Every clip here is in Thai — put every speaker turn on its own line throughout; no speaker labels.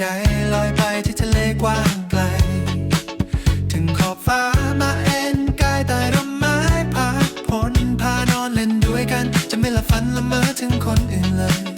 จลอยไปที่ทะเลกว้างไกล ถึงขอบฟ้ามาเอ็นกายใต้ร่มไม้พักผ่อนพานอนเล่นด้วยกัน จะไม่ละฝันละเมอถึงคนอื่นเลย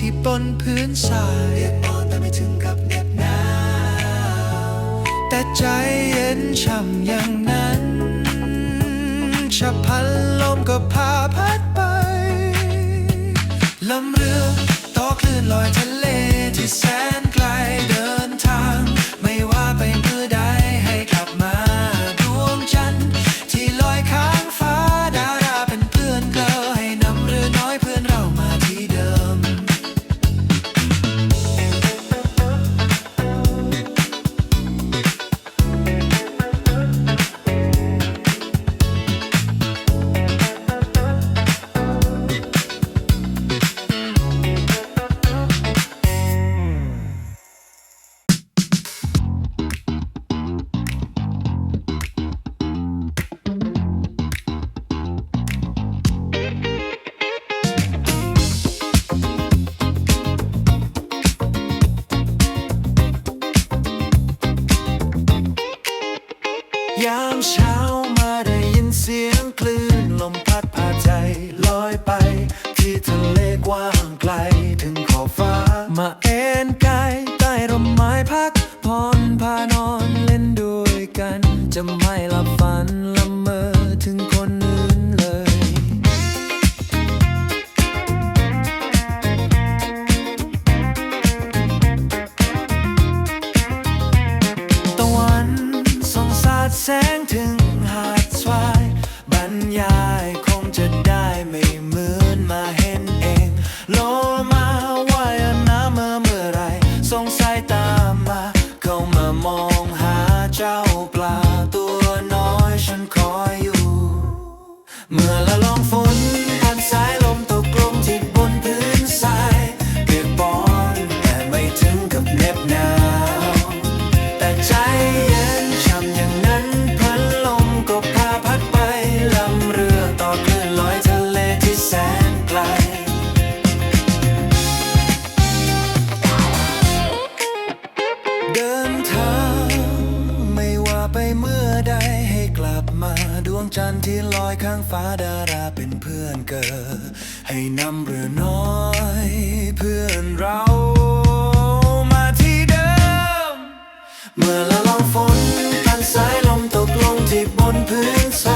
ที่ปนพื้นทรายเรียกอ่อนแต่ไม่ถึงกับเหน็บหนาวแต่ใจเย็นช่ำอย่างนั้นฉับพลันลมก็พาพัดไปลำเรือต่อคลื่นลอยทะเลที่แสน ที่ทะเลกว้างไกลถึงขอบฟ้า มาเอ็นกายใต้ร่มไม้พัก เมื่อละลองฝน ฟ้าดาราเป็นเพื่อนเกิด ให้นำเรือน้อยเพื่อนเรามาที่เดิม เมื่อละลองฝนตันสายลมตกลงที่บนพื้นทราย